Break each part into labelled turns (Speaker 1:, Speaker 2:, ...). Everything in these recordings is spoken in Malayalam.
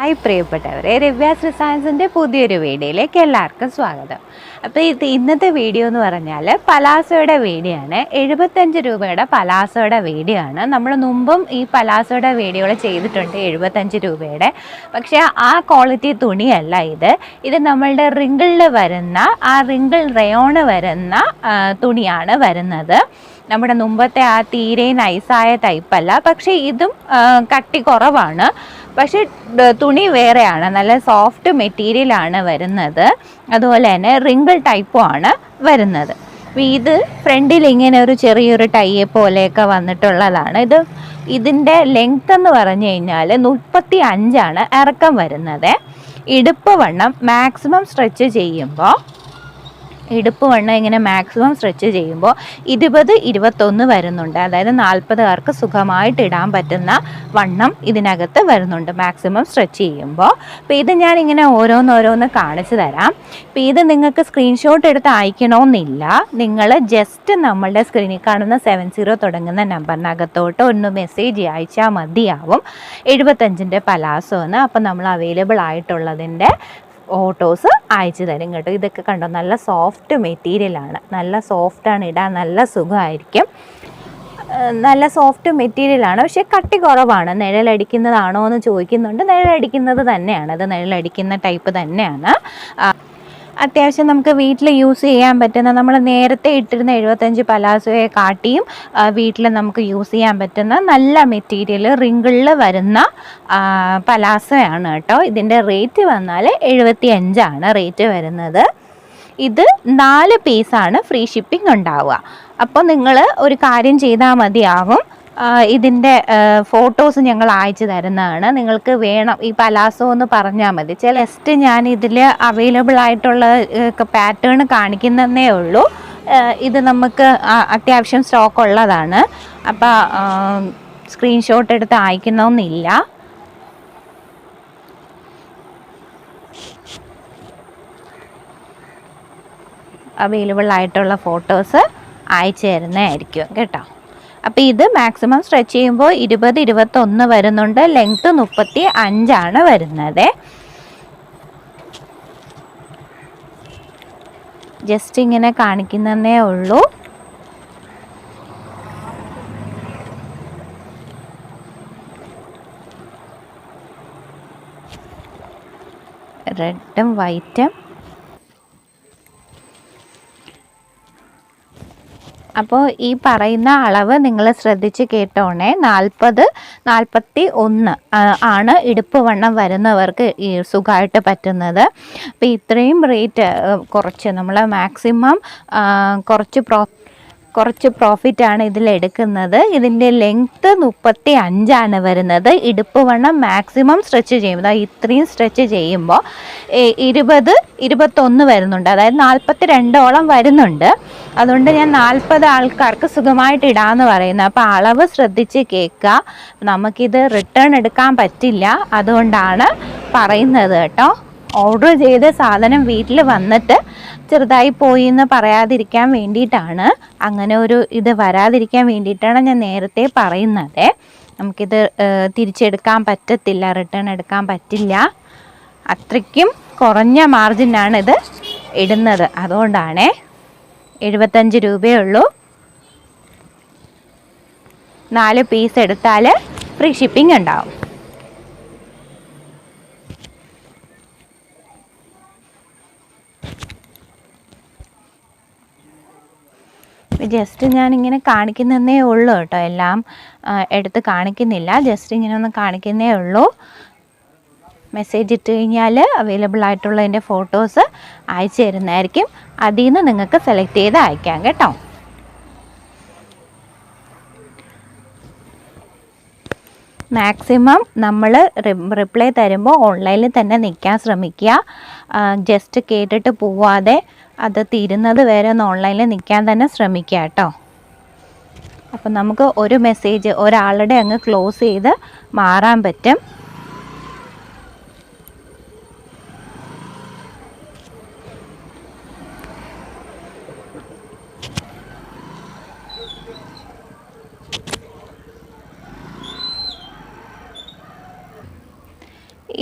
Speaker 1: ഹായ് പ്രിയപ്പെട്ടവരെ രവ്യാസ് സയൻസിന്റെ പുതിയൊരു വീഡിയോയിലേക്ക് എല്ലാവർക്കും സ്വാഗതം. അപ്പോൾ ഇത് ഇന്നത്തെ വീഡിയോ എന്ന് പറഞ്ഞാൽ പലാസോയുടെ വീഡിയോ ആണ് എഴുപത്തഞ്ച് രൂപയുടെ പലാസോയുടെ വീഡിയോ ആണ് നമ്മൾ മുമ്പും ഈ പലാസോയുടെ വീഡിയോകൾ ചെയ്തിട്ടുണ്ട് എഴുപത്തഞ്ച് രൂപയുടെ. പക്ഷേ ആ ക്വാളിറ്റി തുണിയല്ല ഇത്. ഇത് നമ്മളുടെ റിങ്കിളിൽ വരുന്ന ആ റിങ്കിൾ റയോണ് വരുന്ന തുണിയാണ് വരുന്നത്. നമ്മുടെ മുമ്പത്തെ ആ തീരെ നൈസായ ടൈപ്പല്ല പക്ഷേ ഇതും കട്ടി കുറവാണ്. പക്ഷേ തുണി വേറെയാണ്. നല്ല സോഫ്റ്റ് മെറ്റീരിയലാണ് വരുന്നത്. അതുപോലെ തന്നെ റിങ്കിൾ ടൈപ്പും ആണ് വരുന്നത്. ഇത് ഫ്രണ്ടിൽ ഇങ്ങനെ ഒരു ചെറിയൊരു ടൈയെ പോലെയൊക്കെ വന്നിട്ടുള്ളതാണ്. ഇത് ഇതിന്റെ ലെങ്ത് എന്ന് പറഞ്ഞു കഴിഞ്ഞാൽ മുപ്പത്തി അഞ്ചാണ് ഇറക്കം വരുന്നത്. ഇടുപ്പ് വണ്ണം മാക്സിമം സ്ട്രെച്ച് ചെയ്യുമ്പോൾ ഇടുപ്പ് വണ്ണം ഇങ്ങനെ മാക്സിമം സ്ട്രെച്ച് ചെയ്യുമ്പോൾ ഇരുപത് ഇരുപത്തൊന്ന് വരുന്നുണ്ട്. അതായത് നാൽപ്പതുകാർക്ക് സുഖമായിട്ട് ഇടാൻ പറ്റുന്ന വണ്ണം ഇതിനകത്ത് വരുന്നുണ്ട് മാക്സിമം സ്ട്രെച്ച് ചെയ്യുമ്പോൾ അപ്പോൾ ഇത് ഞാനിങ്ങനെ ഓരോന്നോരോന്ന് കാണിച്ചു തരാം. അപ്പോൾ ഇത് നിങ്ങൾക്ക് സ്ക്രീൻഷോട്ട് എടുത്ത് അയക്കണമെന്നില്ല നിങ്ങൾ ജസ്റ്റ് നമ്മളുടെ സ്ക്രീനിൽ കാണുന്ന സെവൻ സീറോ തുടങ്ങുന്ന നമ്പറിനകത്തോട്ട് ഒന്ന് മെസ്സേജ് അയച്ചാൽ മതിയാവും. എഴുപത്തഞ്ചിന്റെ പലാസോ എന്ന് അപ്പോൾ നമ്മൾ അവൈലബിൾ ആയിട്ടുള്ളതിന്റെ ഫോട്ടോസ് അയച്ചു തരും കേട്ടോ. ഇതൊക്കെ കണ്ടോ? നല്ല സോഫ്റ്റ് മെറ്റീരിയലാണ് നല്ല സോഫ്റ്റാണ് ഇടാൻ നല്ല സുഖമായിരിക്കും. നല്ല സോഫ്റ്റ് മെറ്റീരിയലാണ് പക്ഷേ കട്ടി കുറവാണ്. നിഴലടിക്കുന്നതാണോ എന്ന് ചോദിക്കുന്നുണ്ട്. നിഴലടിക്കുന്നത് തന്നെയാണ്. അത് നിഴലടിക്കുന്ന ടൈപ്പ് തന്നെയാണ്. അത്യാവശ്യം നമുക്ക് വീട്ടിൽ യൂസ് ചെയ്യാൻ പറ്റുന്ന നമ്മൾ നേരത്തെ ഇട്ടിരുന്ന എഴുപത്തഞ്ച് പലാസോയെ കാട്ടിയും വീട്ടിൽ നമുക്ക് യൂസ് ചെയ്യാൻ പറ്റുന്ന നല്ല മെറ്റീരിയൽ റിങ്കിളിൽ വരുന്ന പലാസോയാണ് കേട്ടോ. ഇതിന്റെ റേറ്റ് വന്നാൽ എഴുപത്തി അഞ്ചാണ് റേറ്റ് വരുന്നത്. ഇത് നാല് പീസാണ് ഫ്രീ ഷിപ്പിംഗ് ഉണ്ടാവുക. അപ്പോൾ നിങ്ങൾ ഒരു കാര്യം ചെയ്താൽ മതിയാവും. ഇതിന്റെ ഫോട്ടോസ് ഞങ്ങൾ അയച്ചു തരുന്നതാണ്. നിങ്ങൾക്ക് വേണം ഈ പലാസോ എന്ന് പറഞ്ഞാൽ മതി. ചില ലെസ്റ്റ് ഞാൻ ഇതിൽ അവൈലബിൾ ആയിട്ടുള്ള പാറ്റേൺ കാണിക്കുന്നതേ ഉള്ളൂ. ഇത് നമുക്ക് അത്യാവശ്യം സ്റ്റോക്ക് ഉള്ളതാണ്. അപ്പോൾ സ്ക്രീൻഷോട്ട് എടുത്ത് അയക്കണമെന്നില്ല അവൈലബിൾ ആയിട്ടുള്ള ഫോട്ടോസ് അയച്ചു തരുന്നതായിരിക്കും കേട്ടോ. അപ്പോൾ ഇത് മാക്സിമം സ്ട്രെച്ച് ചെയ്യുമ്പോൾ ഇരുപത് ഇരുപത്തൊന്ന് വരുന്നുണ്ട്. ലെങ്ത്ത് മുപ്പത്തി അഞ്ചാണ് വരുന്നത്. ജസ്റ്റ് ഇങ്ങനെ കാണിക്കുന്നതേ ഉള്ളൂ. റെഡും വൈറ്റും അപ്പോൾ ഈ പറയുന്ന അളവ് നിങ്ങൾ ശ്രദ്ധിച്ച് കേട്ടോണേ. നാൽപ്പത് നാൽപ്പത്തി ഒന്ന് ആണ് ഇടുപ്പ് വണ്ണം വരുന്നവർക്ക് ഈ സുഖമായിട്ട് പറ്റുന്നത്. അപ്പോൾ ഇത്രയും റേറ്റ് കുറച്ച്. നമ്മൾ മാക്സിമം കുറച്ച് പ്രോ കുറച്ച് പ്രോഫിറ്റ് ആണ് ഇതിൽ എടുക്കുന്നത്. ഇതിന്റെ ലെങ്ത്ത് മുപ്പത്തി അഞ്ചാണ് വരുന്നത്. ഇടുപ്പ് വണ്ണം മാക്സിമം സ്ട്രെച്ച് ചെയ്യുമ്പോൾ ഇത്രയും സ്ട്രെച്ച് ചെയ്യുമ്പോൾ ഇരുപത് ഇരുപത്തൊന്ന് വരുന്നുണ്ട്. അതായത് നാൽപ്പത്തി രണ്ടോളം വരുന്നുണ്ട്. അതുകൊണ്ട് ഞാൻ നാൽപ്പത് ആൾക്കാർക്ക് സുഖമായിട്ട് ഇടാമെന്ന് പറയുന്നത് അപ്പോൾ അളവ് ശ്രദ്ധിച്ച് കേൾക്കുക. നമുക്കിത് റിട്ടേൺ എടുക്കാൻ പറ്റില്ല. അതുകൊണ്ടാണ് പറയുന്നത് കേട്ടോ. ഓർഡർ ചെയ്ത സാധനം വീട്ടിൽ വന്നിട്ട് ചെറുതായി പോയി എന്ന് പറയാതിരിക്കാൻ വേണ്ടിയിട്ടാണ്. അങ്ങനെ ഒരു ഇത് വരാതിരിക്കാൻ വേണ്ടിയിട്ടാണ് ഞാൻ നേരത്തെ പറയുന്നത്. നമുക്കിത് തിരിച്ചെടുക്കാൻ പറ്റത്തില്ല റിട്ടേൺ എടുക്കാൻ പറ്റില്ല. അത്രയ്ക്കും കുറഞ്ഞ മാർജിനാണ് ഇത് ഇടുന്നത്. അതുകൊണ്ടാണ് എഴുപത്തഞ്ച് രൂപയേ ഉള്ളൂ. നാല് പീസ് എടുത്താൽ ഫ്രീ ഷിപ്പിംഗ് ഉണ്ടാവും. ജസ്റ്റ് ഞാനിങ്ങനെ കാണിക്കുന്നതേ ഉള്ളൂ കേട്ടോ. എല്ലാം എടുത്ത് കാണിക്കുന്നില്ല. ജസ്റ്റ് ഇങ്ങനെ ഒന്ന് കാണിക്കുന്നേ ഉള്ളൂ. മെസ്സേജ് ഇട്ട് കഴിഞ്ഞാൽ അവൈലബിൾ ആയിട്ടുള്ളതിന്റെ ഫോട്ടോസ് അയച്ചു തരുന്നതായിരിക്കും. അതിൽ നിന്ന് നിങ്ങൾക്ക് സെലക്ട് ചെയ്ത് അയക്കാം കേട്ടോ. മാക്സിമം നമ്മൾ റിപ്ലൈ തരുമ്പോൾ ഓൺലൈനിൽ തന്നെ നിൽക്കാൻ ശ്രമിക്കുക. ജസ്റ്റ് കേട്ടിട്ട് പോവാതെ അത് തീരുന്നത് വരെ ഒന്ന് ഓൺലൈനിൽ നിൽക്കാൻ തന്നെ ശ്രമിക്കുക കേട്ടോ. അപ്പം നമുക്ക് ഒരു മെസ്സേജ് ഒരാളുടെ അങ്ങ് ക്ലോസ് ചെയ്ത് മാറാൻ പറ്റും.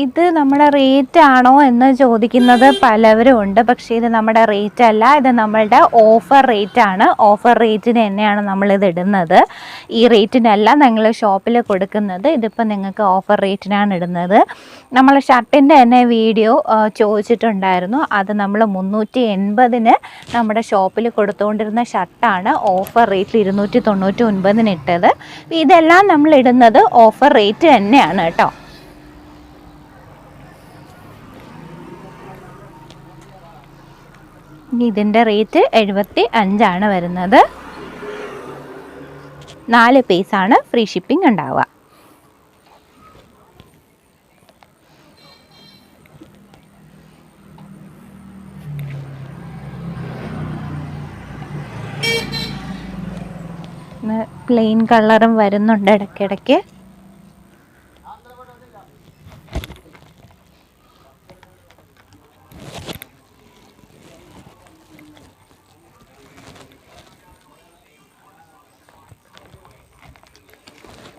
Speaker 1: ഇത് നമ്മുടെ റേറ്റ് ആണോ എന്ന് ചോദിക്കുന്നത് പലവരും ഉണ്ട്. പക്ഷേ ഇത് നമ്മുടെ റേറ്റ് അല്ല. ഇത് നമ്മളുടെ ഓഫർ റേറ്റ് ആണ്. ഓഫർ റേറ്റിന് തന്നെയാണ് നമ്മളിത് ഇടുന്നത്. ഈ റേറ്റിനല്ല ഞങ്ങൾ ഷോപ്പിൽ കൊടുക്കുന്നത്. ഇതിപ്പോൾ നിങ്ങൾക്ക് ഓഫർ റേറ്റിനാണ് ഇടുന്നത്. നമ്മൾ ഷർട്ടിന്റെ തന്നെ വീഡിയോ ചോദിച്ചിട്ടുണ്ടായിരുന്നു. അത് നമ്മൾ മുന്നൂറ്റി എൺപതിന് നമ്മുടെ ഷോപ്പിൽ കൊടുത്തുകൊണ്ടിരുന്ന ഷർട്ടാണ് ഓഫർ റേറ്റിൽ ഇരുന്നൂറ്റി തൊണ്ണൂറ്റി ഒൻപതിന് ഇട്ടത്. ഇതെല്ലാം നമ്മൾ ഇടുന്നത് ഓഫർ റേറ്റ് തന്നെയാണ് കേട്ടോ. ഇതിന്റെ റേറ്റ് എഴുപത്തി അഞ്ചാണ് വരുന്നത്. നാല് പീസാണ് ഫ്രീ ഷിപ്പിംഗ് ഉണ്ടാവുക. പ്ലെയിൻ കളറും വരുന്നുണ്ട് ഇടയ്ക്കിടയ്ക്ക്.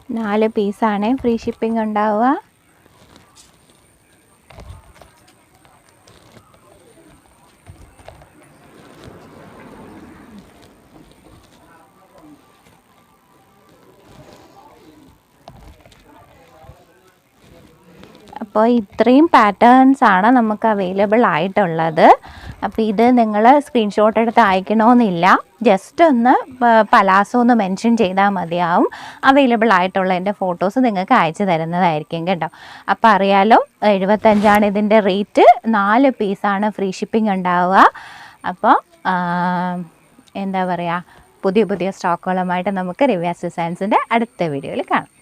Speaker 1: നാല് പീസാണ് ഫ്രീ ഷിപ്പിംഗ് ഉണ്ടാവുക. അപ്പോൾ ഇത്രയും പാറ്റേൺസ് ആണ് നമുക്ക് അവൈലബിൾ ആയിട്ടുള്ളത്. അപ്പോൾ ഇത് നിങ്ങൾ സ്ക്രീൻഷോട്ട് എടുത്ത് അയക്കണമെന്നില്ല ജസ്റ്റ് ഒന്ന് പലാസോ ഒന്ന് മെൻഷൻ ചെയ്താൽ മതിയാവും. അവൈലബിൾ ആയിട്ടുള്ള എന്റെ ഫോട്ടോസ് നിങ്ങൾക്ക് അയച്ചു തരുന്നതായിരിക്കും കേട്ടോ. അപ്പോൾ അറിയാലോ എഴുപത്തഞ്ചാണ് ഇതിന്റെ റേറ്റ് നാല് പീസാണ് ഫ്രീ ഷിപ്പിംഗ് ഉണ്ടാവുക. അപ്പോൾ എന്താ പറയുക പുതിയ പുതിയ സ്റ്റോക്കുകളുമായിട്ട് നമുക്ക് റിവ്യാസ് ഡിസൈൻസിന്റെ അടുത്ത വീഡിയോയിൽ കാണാം.